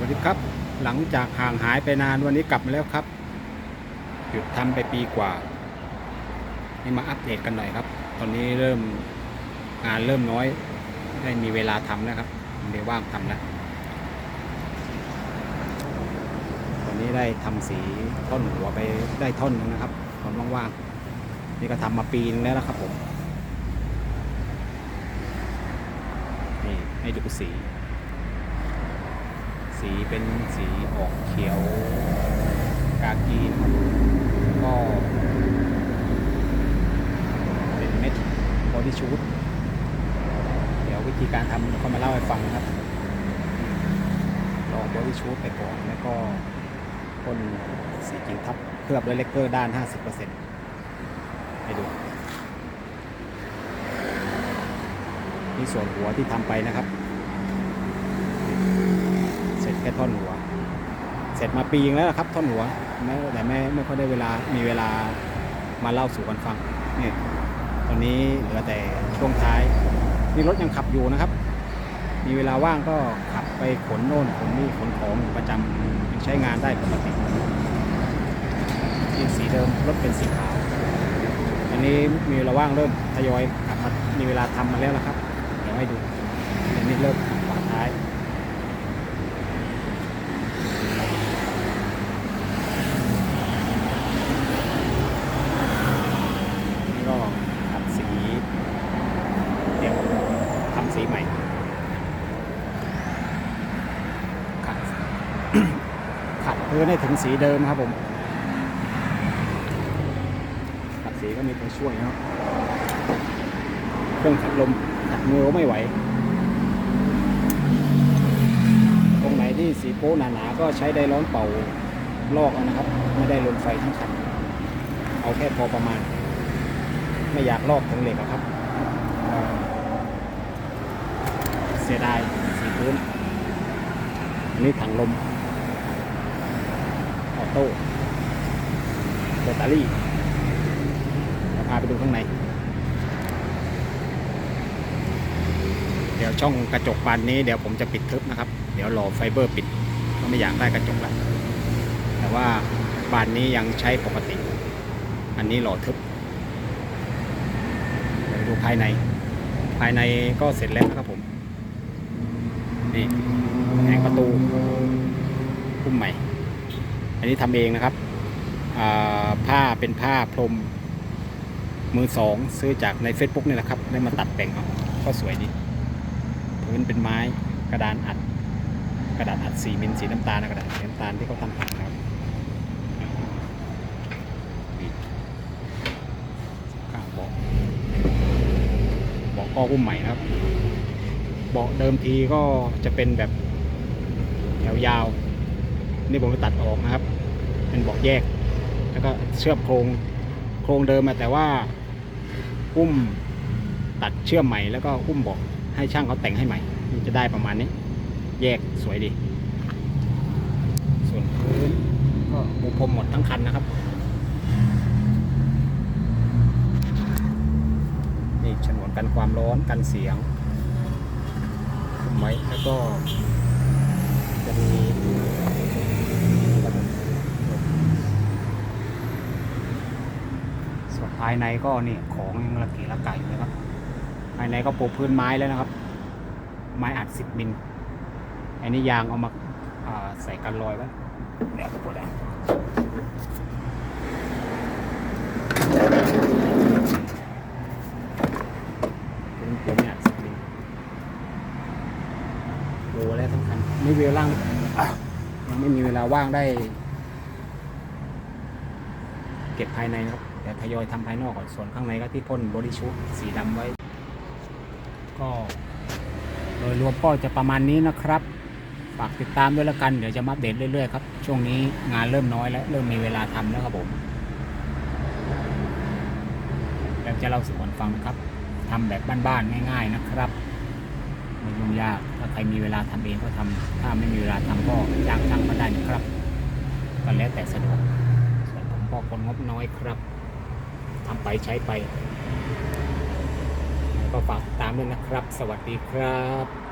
วัสดีครับ หลังจากห่างหายไปนานวันนี้กลับมาแล้วครับ หยุดทำไปปีกว่า นี่มาอัปเดตกันหน่อยครับ ตอนนี้เริ่มงานเริ่มน้อย ได้มีเวลาทำแล้วครับเดี๋ยวว่างทำแล้วตอนนี้ได้ทำสีท่อนหัวไปได้ท่อนนึงนะครับตอนว่างๆนี่ก็ทำมาปีนึงแล้วนะครับผมนี่ให้ดูสี สีเป็นสีออกเขียวกากีนะครับก็เป็นเม็ดบอดี้ชูดเดี๋ยววิธีการทำก็มาเล่าให้ฟังครับลองบอดี้ชูดไปก่อนแล้วก็พ่นสีจริงทับเคลือบด้วยเลกเกอร์ด้าน 50%ให้ดูนี่ส่วนหัวที่ทำไปนะครับ ค่ท่อนหัว เสร็จมาปีนึงแล้วนะครับท่อนหัวแม้แต่ไม่ไม่ค่อยได้เวลามีเวลามาเล่าสู่กันฟังนี่ตอนนี้เหลือแต่ช่วงท้ายนี่รถยังขับอยู่นะครับ มีเวลาว่างก็ขับไปขนโน่นขนนี่ขนของประจำยังใช้งานได้ปกตินี่สีเดิมรถเป็นสีขาว อันนี้มีเวลาว่างเริ่มทยอยขับมามีเวลาทำมาแล้วนะครับ เดี๋ยวให้ดูอันนี้เริ่มฝาท้าย นี่ก็ขัดสีเตรียมทำสีใหม่ขัด ขัด พื้นให้ถึงสีเดิมครับผมขัดสีก็มีตัวช่วยนะครับเครื่องขัดลมขัดมือไม่ไหว ตรงไหนที่สีโป๊หนาๆก็ใช้ไดร้อนเป่าลอกนะครับ ไม่ได้ลนไฟทั้งคัน เอาแค่พอประมาณ ไม่อยากลอกถึงเหล็กครับ เสียดายสีพื้นอันนี้ถังลม โต้แบตเตอรี่เดี๋ยวพาไปดูข้างใน เดี๋ยวช่องกระจกบานนี้เดี๋ยวผมจะปิดทึบนะครับ เดี๋ยวรอไฟเบอร์ปิดก็ไม่อยากได้กระจกแล้วแต่ว่าบานนี้ยังใช้ปกติ อันนี้หล่อทึบเดี๋ยวดูภายใน ภายในก็เสร็จแล้วนะครับผมนี่แผงประตู พุ่มใหม่ อันนี้ทำเองนะครับผ้าเป็นผ้าพรมมือสองซื้อจากใน Facebook นี่แหละครับ ได้มาตัดแต่งเอาก็สวยดีพื้นเป็นไม้กระดานอัด กระดาษอัดสีมิลสีน้ำตาลนะกระดาษสีน้ำตาลที่เขาทำครับข้างเบาะเบาะก็หุ้มใหม่ครับเบาะเดิมทีก็จะเป็นแบบแถวยาว นี่ผมไปตัดออกนะครับ บาะแยก แล้วก็เชื่อมโครงโครงเดิมมาแต่ว่าหุ้มตัดเชื่อมใหม่แล้วก็หุ้มบาะให้ช่างเขาแต่งให้ใหม่มันจะได้ประมาณนี้ แยกสวยดี ส่วนพื้นก็ปูพรมหมดทั้งคันนะครับนี่ฉนวนกันความร้อนกันเสียงคุมไว้แล้วก็จะมีระบบส่วน ภายในก็นี่ของยังระเกะระกะอยู่นะครับ ภายในก็ปูพื้นไม้แล้วนะครับ ไม้อัดสิบมิลอันนี้ยางเอามาาใส่กันรอยไว้เดี๋ยวจะปวดแล้วเป็นผมเนี่ยสิบมิลโอ้แล้วทั้งคันไม่เวลาอะยังไม่มีเวลาว่างได้ เก็บภายในนะครับ เดี๋ยวทยอยทำภายนอกก่อนส่วนข้างในก็ที่พ่นบริชูสีดำไว้ ก็โดยรวมก็จะประมาณนี้นะครับ ฝากติดตามด้วยล้วกัน เดี๋ยวจะมาอัปเดตเรื่อยๆครับ ช่วงนี้งานเริ่มน้อยแล้วเริ่มมีเวลาทำแล้วครับผมแล้วจะเล่าสู่กันฟังนะครับทำแบบบ้านๆง่าย ๆนะครับไม่ยุ่งยากถ้าใครมีเวลาทำเองก็ทำถ้าไม่มีเวลาทำก็จ้างช่างมาได้นะครับก็แล้วแต่สะดวกส่วนผมก็คนงบน้อยครับ ทำไปใช้ไป ก็ฝากตามด้วยนะครับ สวัสดีครับ